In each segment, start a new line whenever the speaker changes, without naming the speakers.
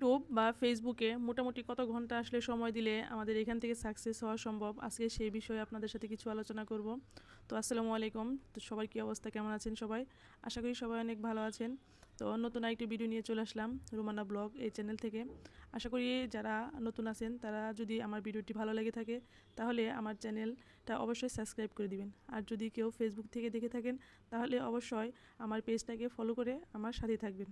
YouTube বা ফেসবুকে মোটামুটি কত ঘণ্টা আসলে সময় দিলে আমাদের এখান থেকে সাকসেস হওয়া সম্ভব? আজকে সেই বিষয়ে আপনাদের সাথে কিছু আলোচনা করব। তো আসসালামু আলাইকুম। তো সবার কী অবস্থা? কেমন আছেন সবাই? আশা করি সবাই অনেক ভালো আছেন। তো নতুন আরেকটি ভিডিও নিয়ে চলে আসলাম, রুমানা ব্লগ এই চ্যানেল থেকে। আশা করি যারা নতুন আছেন, তারা যদি আমার ভিডিওটি ভালো লেগে থাকে, তাহলে আমার চ্যানেলটা অবশ্যই সাবস্ক্রাইব করে দিবেন। আর যদি কেউ ফেসবুক থেকে দেখে থাকেন, তাহলে অবশ্যই আমার পেজটাকে ফলো করে আমার সাথে থাকবেন।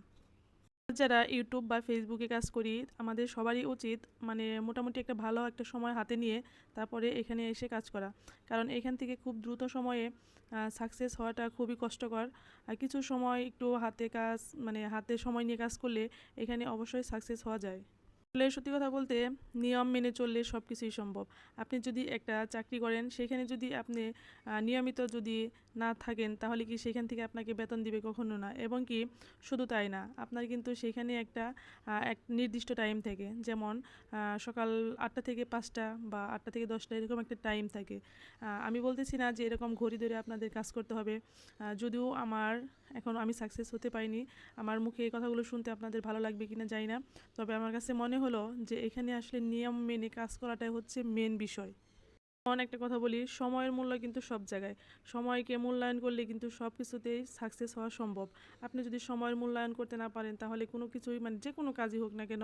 যারা ইউটিউব বা ফেসবুকে কাজ করি, আমাদের সবারই উচিত মানে মোটামুটি একটা ভালো একটা সময় হাতে নিয়ে তারপরে এখানে এসে কাজ করা। কারণ এখান থেকে খুব দ্রুত সময়ে সাকসেস হওয়াটা খুবই কষ্টকর। আর কিছু সময় একটু হাতে কাজ মানে হাতে সময় নিয়ে কাজ করলে এখানে অবশ্যই সাকসেস হওয়া যায়। আসলে সত্যি কথা বলতে নিয়ম মেনে চললে সব কিছুই সম্ভব। আপনি যদি একটা চাকরি করেন, সেখানে যদি আপনি নিয়মিত যদি না থাকেন, তাহলে কি সেখান থেকে আপনাকে বেতন দিবে কখনো না? এবং কি শুধু তাই না, আপনার কিন্তু সেখানে একটা এক নির্দিষ্ট টাইম থাকে। যেমন সকাল আটটা থেকে পাঁচটা বা আটটা থেকে দশটা এরকম একটা টাইম থাকে। আমি বলতেছি না যে এরকম ঘড়ি ধরে আপনাদের কাজ করতে হবে। যদিও আমার এখন আমি সাকসেস হতে পারিনি। আমার মুখে এই কথাগুলো শুনতে আপনাদের ভালো লাগবে কিনা জানি না। তবে আমার কাছে মনে হলো যে এখানে আসলে নিয়ম মেনে কাজ করাটাই হচ্ছে মেন বিষয়। এমন একটা কথা বলি, সময়ের মূল্য কিন্তু সব জায়গায়। সময়কে মূল্যায়ন করলে কিন্তু সব কিছুতেই সাকসেস হওয়া সম্ভব। আপনি যদি সময়ের মূল্যায়ন করতে না পারেন, তাহলে কোনো কিছুই মানে যে কোনো কাজই হোক না কেন,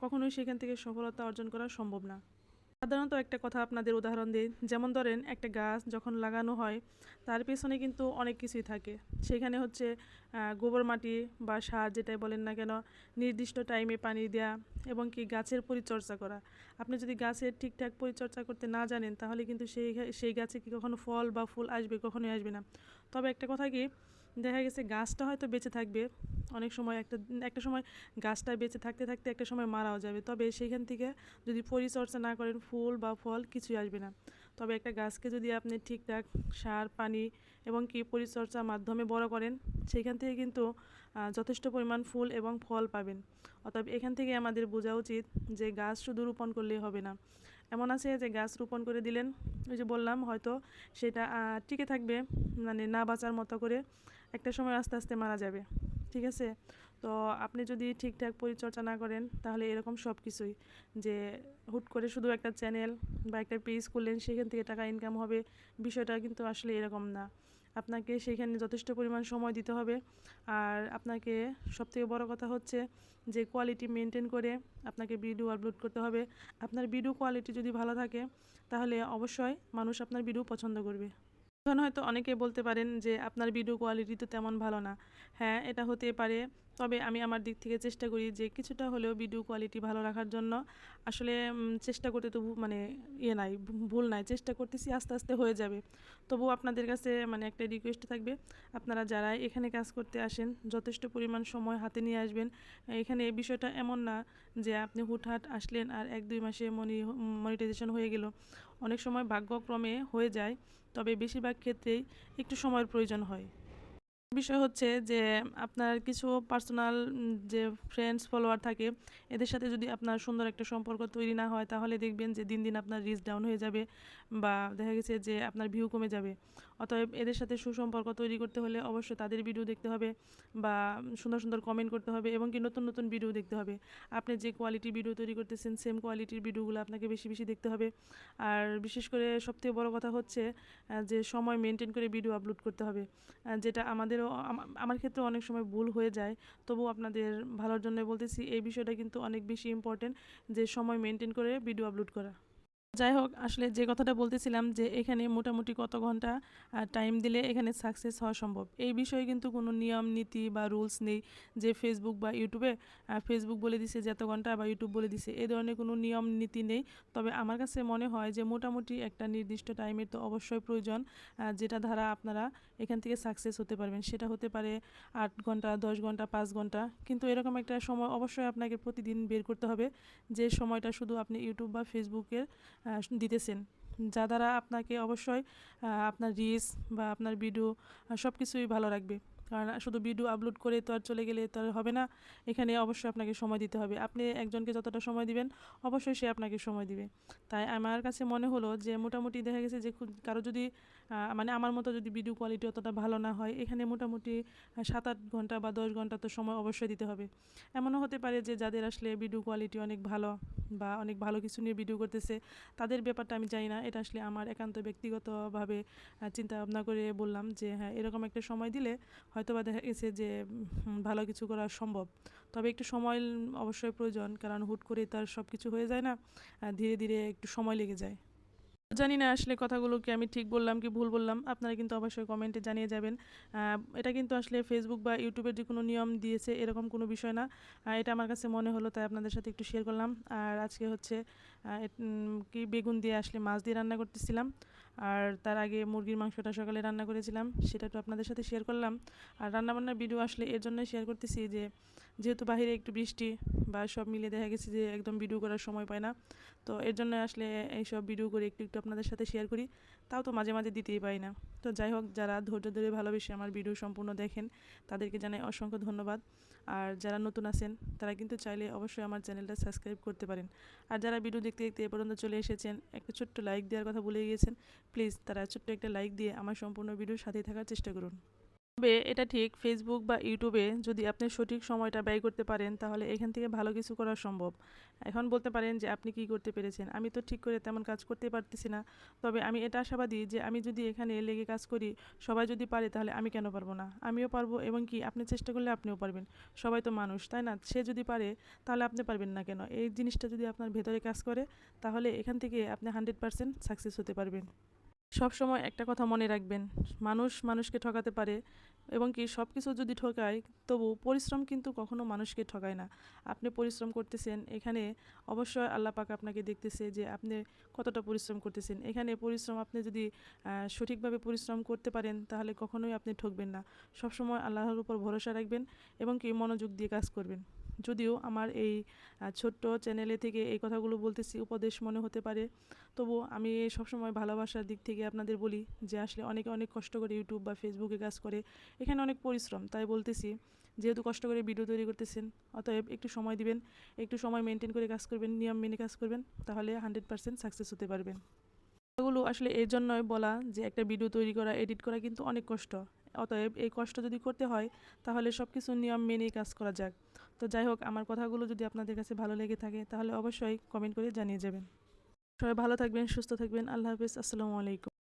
কখনোই সেখান থেকে সফলতা অর্জন করা সম্ভব না। সাধারণত একটা কথা আপনাদের উদাহরণ দিই। যেমন ধরেন, একটা গাছ যখন লাগানো হয়, তার পেছনে কিন্তু অনেক কিছুই থাকে। সেখানে হচ্ছে গোবর মাটি বা সার যেটাই বলেন না কেন, নির্দিষ্ট টাইমে পানি দেওয়া এবং কি গাছের পরিচর্যা করা। আপনি যদি গাছের ঠিকঠাক পরিচর্যা করতে না জানেন, তাহলে কিন্তু সেই সেই গাছে কি কখনো ফল বা ফুল আসবে, কখনোই আসবে না। তবে একটা কথা কি দেখা গেছে গাছটা হয়তো বেঁচে থাকবে। অনেক সময় একটা একটা সময় গাছটা বেঁচে থাকতে থাকতে একটা সময় মারাও যাবে। তবে সেইখান থেকে যদি পরিচর্যা না করেন, ফুল বা ফল কিছুই আসবে না। তবে একটা গাছকে যদি আপনি ঠিকঠাক সার, পানি এবং কি পরিচর্যার মাধ্যমে বড় করেন সেইখান থেকে কিন্তু যথেষ্ট পরিমাণ ফুল এবং ফল পাবেন। অতএব এখান থেকে আমাদের বোঝা উচিত যে গাছ শুধু রোপণ করলেই হবে না। এমন আছে যে গাছ রোপণ করে দিলেন। ওই যে বললাম, হয়তো সেটা টিকে থাকবে মানে না বাঁচার মতো করে একটা সময় আস্তে আস্তে মারা যাবে। ঠিক আছে? তো আপনি যদি ঠিকঠাক পরিচর্যা না করেন, তাহলে এরকম সব কিছুই যে হুট করে শুধু একটা চ্যানেল বা একটা পেজ খুললেন, সেখান থেকে টাকা ইনকাম হবে, বিষয়টা কিন্তু আসলে এরকম না। আপনাকে সেখানে যথেষ্ট পরিমাণ সময় দিতে হবে। আর আপনাকে সবথেকে বড় কথা হচ্ছে যে কোয়ালিটি মেনটেন করে আপনাকে ভিডিও আপলোড করতে হবে। আপনার ভিডিও কোয়ালিটি যদি ভালো থাকে, তাহলে অবশ্যই মানুষ আপনার ভিডিও পছন্দ করবে। এখন হয়তো অনেকে বলতে পারেন যে, আপনার ভিডিও কোয়ালিটি তো তেমন ভালো না। হ্যাঁ এটা হতে পারে। তবে আমি আমার দিক থেকে চেষ্টা করি যে, কিছুটা হলেও ভিডিও কোয়ালিটি ভালো রাখার জন্য। আসলে চেষ্টা করতে তো মানে ইয়ে নাই ভুল নাই। চেষ্টা করতেছি, আস্তে আস্তে হয়ে যাবে। তবুও আপনাদের কাছে মানে একটা রিকোয়েস্ট থাকবে। আপনারা যারা এখানে কাজ করতে আসেন, যথেষ্ট পরিমাণ সময় হাতে নিয়ে আসবেন। এখানে এই বিষয়টা এমন না যে, আপনি হুটহাট আসলেন আর এক, দুই মাসে মনি মনিটাইজেশন হয়ে গেল। অনেক সময় ভাগ্যক্রমে হয়ে যায় তবে বেশিরভাগ ক্ষেত্রেই একটু সময়ের প্রয়োজন হয়। বিষয় হচ্ছে যে, আপনার কিছু পার্সোনাল যে ফ্রেন্ডস ফলোয়ার থাকে, এদের সাথে যদি আপনার সুন্দর একটা সম্পর্ক তৈরি না হয়, তাহলে দেখবেন যে দিন দিন আপনার রিচ ডাউন হয়ে যাবে বা দেখা গেছে যে আপনার ভিউ কমে যাবে। অতএব এদের সাথে সুসম্পর্ক তৈরি করতে হলে অবশ্যই তাদের ভিডিও দেখতে হবে বা সুন্দর সুন্দর কমেন্ট করতে হবে এবং কি নতুন নতুন ভিডিও দেখতে হবে। আপনি যে কোয়ালিটির ভিডিও তৈরি করতেছেন সেম কোয়ালিটির ভিডিওগুলো আপনাকে বেশি বেশি দেখতে হবে। আর বিশেষ করে সবথেকে বড় কথা হচ্ছে যে সময় মেনটেন করে ভিডিও আপলোড করতে হবে যেটা আমাদেরও আম- আমার ক্ষেত্রে অনেক সময় ভুল হয়ে যায়। তবু আপনাদের ভালোর জন্য বলতেছি, এই বিষয়টা কিন্তু অনেক বেশি ইম্পর্টেন্ট যে সময় মেনটেন করে ভিডিও আপলোড করা। যাই হোক, আসলে যে কথাটা বলতেছিলাম যে এখানে মোটামুটি কত ঘণ্টা টাইম দিলে এখানে সাকসেস হওয়া সম্ভব। এই বিষয়ে কিন্তু কোনো নিয়ম, নীতি বা রুলস নেই যে ফেসবুক বা ইউটিউবে ফেসবুক বলে দিছে যে এত ঘণ্টা বা ইউটিউব বলে দিছে। এই ধরনের কোনো নিয়ম, নীতি নেই। তবে আমার কাছে মনে হয় যে মোটামুটি একটা নির্দিষ্ট টাইমের তো অবশ্যই প্রয়োজন যেটা দ্বারা আপনারা এখান থেকে সাকসেস হতে পারবেন। সেটা হতে পারে আট ঘণ্টা, দশ ঘণ্টা, পাঁচ ঘণ্টা। কিন্তু এরকম একটা সময় অবশ্যই আপনাকে প্রতিদিন বের করতে হবে যে সময়টা শুধু আপনি ইউটিউব বা ফেসবুকের দিতেছেন। যা দ্বারা আপনাকে অবশ্যই আপনার রিলস বা আপনার ভিডিও সব কিছুই ভালো রাখবে কারণ শুধু ভিডিও আপলোড করে তো আর চলে গেলে তো আর হবে না। এখানে অবশ্যই আপনাকে সময় দিতে হবে। আপনি একজনকে যতটা সময় দিবেন, অবশ্যই সে আপনাকে সময় দিবে। তাই আমার কাছে মনে হলো যে মোটামুটি দেখা গেছে যে কারও যদি মানে আমার মতো যদি ভিডিও কোয়ালিটি অতটা ভালো না হয়, এখানে মোটামুটি সাত আট ঘণ্টা বা দশ ঘণ্টা তো সময় অবশ্যই দিতে হবে। এমনও হতে পারে যে যাদের আসলে ভিডিও কোয়ালিটি অনেক ভালো বা অনেক ভালো কিছু নিয়ে ভিডিও করতেছে, তাদের ব্যাপারটা আমি জানি না। এটা আসলে আমার একান্ত ব্যক্তিগতভাবে চিন্তা ভাবনা করে বললাম যে হ্যাঁ এরকম একটা সময় দিলে হয়তো বা দেখা গেছে যে ভালো কিছু করা সম্ভব। তবে একটু সময় অবশ্যই প্রয়োজন, কারণ হুট করে তার সব কিছু হয়ে যায় না ধীরে ধীরে একটু সময় লেগে যায়। জানি না আসলে কথাগুলো কি আমি ঠিক বললাম কি ভুল বললাম, আপনারা কিন্তু অবশ্যই কমেন্টে জানিয়ে যাবেন। এটা কিন্তু আসলে ফেসবুক বা ইউটিউবের যে কোনো নিয়ম দিয়েছে এরকম কোনো বিষয় না। এটা আমার কাছে মনে হলো, তাই আপনাদের সাথে একটু শেয়ার করলাম। আর আজকে হচ্ছে কি বেগুন দিয়ে আসলে মাছ দিয়ে রান্না করতেছিলাম। আর তার আগে মুরগির মাংসটা সকালে রান্না করেছিলাম, সেটা তো আপনাদের সাথে শেয়ার করলাম। আর রান্নাবান্নার ভিডিও আসলে এর জন্যই শেয়ার করতেছি যে যেহেতু বাইরে একটু বৃষ্টি বা সব মিলে দেখা গেছে যে একদম ভিডিও করার সময় পায় না। তো এর জন্য আসলে এইসব ভিডিও করে একটু একটু আপনাদের সাথে শেয়ার করি। তাও তো মাঝে মাঝে দিতেই পারি না। তো যাই হোক, যারা ধৈর্য ধরে ভালোবেসে আমার ভিডিও সম্পূর্ণ দেখেন, তাদেরকে জানাই অসংখ্য ধন্যবাদ। আর যারা নতুন আছেন, তারা কিন্তু চাইলে অবশ্যই আমার চ্যানেলটা সাবস্ক্রাইব করতে পারেন। আর যারা ভিডিও দেখতে দেখতে এ পর্যন্ত চলে এসেছেন, একটা ছোট্ট লাইক দেওয়ার কথা ভুলে গিয়েছেন প্লিজ তারা ছোট্ট একটা লাইক দিয়ে আমার সম্পূর্ণ ভিডিওর সাথেই থাকার চেষ্টা করুন। তবে এটা ঠিক ফেসবুক বা ইউটিউবে যদি আপনি সঠিক সময়টা ব্যয় করতে পারেন, তাহলে এখান থেকে ভালো কিছু করা সম্ভব। এখন বলতে পারেন যে, আপনি কি করতে পেরেছেন? আমি তো ঠিক করে তেমন কাজ করতে পারতেছি না। তবে আমি এটা আশাবাদী যে, আমি যদি এখানে লেগে কাজ করি, সবাই যদি পারে, তাহলে আমি কেন পারব না? আমিও পারব এবং কি, আপনি চেষ্টা করলে আপনিও পারবেন। সবাই তো মানুষ, তাই না? সে যদি পারে, তাহলে আপনি পারবেন না কেন? এই জিনিসটা যদি আপনার ভেতরে কাজ করে, তাহলে এখান থেকে আপনি হান্ড্রেড পারসেন্ট সাকসেস হতে পারবেন। সব সময় একটা কথা মনে রাখবেন, মানুষ মানুষকে ঠকাতে পারে এবং কি সব কিছু যদি ঠকায়, তবু পরিশ্রম কিন্তু কখনো মানুষকে ঠকায় না। আপনি পরিশ্রম করতেছেন, এখানে অবশ্যই আল্লাহ পাক আপনাকে দেখতেছে যে আপনি কতটা পরিশ্রম করতেছেন। এখানে পরিশ্রম আপনি যদি সঠিকভাবে পরিশ্রম করতে পারেন, তাহলে কখনোই আপনি ঠকবেন না। সবসময় আল্লাহর উপর ভরসা রাখবেন এবং কি মনোযোগ দিয়ে কাজ করবেন। যদিও আমার এই ছোট্ট চ্যানেলে থেকে এই কথাগুলো বলতেছি, উপদেশ মনে হতে পারে। তবু আমি সবসময় ভালোবাসার দিক থেকে আপনাদের বলি যে, আসলে অনেকে অনেক কষ্ট করে ইউটিউব বা ফেসবুকে কাজ করে। এখানে অনেক পরিশ্রম, তাই বলতেছি, যেহেতু কষ্ট করে ভিডিও তৈরি করতেছেন, অতএব একটু সময় দিবেন, একটু সময় মেনটেন করে কাজ করবেন, নিয়ম মেনে কাজ করবেন, তাহলে হান্ড্রেড পারসেন্ট সাকসেস হতে পারবেন। এগুলো আসলে এই জন্যই বলা যে একটা ভিডিও তৈরি করা এডিট করা কিন্তু অনেক কষ্ট। অতএব এই কষ্ট যদি করতে হয়, তাহলে সব কিছু নিয়ম মেনেই কাজ করা যাক। তো যাই হোক, আমার কথাগুলো যদি আপনাদের কাছে ভালো লেগে থাকে, তাহলে অবশ্যই কমেন্ট করে জানিয়ে যাবেন। সবাই ভালো থাকবেন, সুস্থ থাকবেন। আল্লাহ হাফিজ, আসসালামু আলাইকুম।